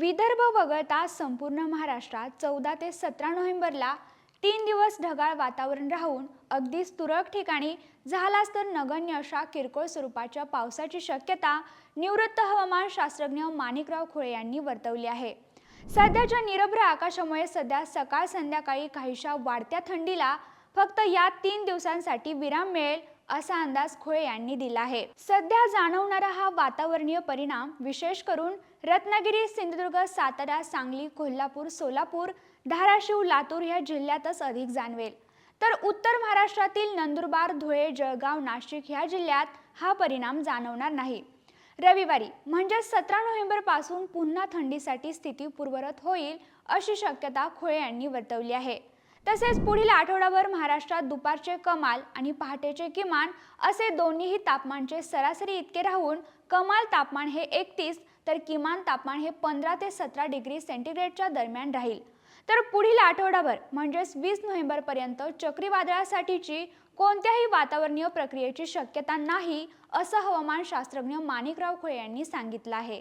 विदर्भ वगळता संपूर्ण महाराष्ट्रात चौदा ते सतरा नोव्हेंबरला तीन दिवस ढगाळ वातावरण राहून अगदीच तुरळक ठिकाणी झालाच तर नगण्य अशा किरकोळ स्वरूपाच्या पावसाची शक्यता निवृत्त हवामान शास्त्रज्ञ माणिकराव खोळे यांनी वर्तवली आहे. सध्याच्या निरभ्र आकाशामुळे सध्या सकाळ संध्याकाळी काहीशा वाढत्या थंडीला फक्त या तीन दिवसांसाठी विराम मिळेल असा अंदाज खोळे यांनी दिला आहे. सध्या जाणवणारा हा वातावरणीय परिणाम विशेष करून रत्नागिरी सिंधुदुर्ग सातारा सांगली कोल्हापूर सोलापूर धाराशिव लातूर या जिल्ह्यातच अधिक जाणवेल. तर उत्तर महाराष्ट्रातील नंदुरबार धुळे जळगाव नाशिक ह्या जिल्ह्यात हा परिणाम जाणवणार नाही. रविवारी म्हणजे सतरा नोव्हेंबरपासून पुन्हा थंडीसाठी स्थिती पूर्वरत होईल अशी शक्यता खोळे यांनी वर्तवली आहे. तसेच पुढील आठवडाभर महाराष्ट्रात दुपारचे कमाल आणि पहाटेचे किमान असे दोन्हीही तापमानचे सरासरी इतके राहून कमाल तापमान हे एकतीस तर किमान तापमान हे पंधरा ते सतरा डिग्री सेंटीग्रेडच्या दरम्यान राहील. तर पुढील आठवडाभर म्हणजेच वीस नोव्हेंबरपर्यंत चक्रीवादळासाठीची कोणत्याही वातावरणीय प्रक्रियेची शक्यता नाही असं हवामान शास्त्रज्ञ माणिकराव खोळे यांनी सांगितलं आहे.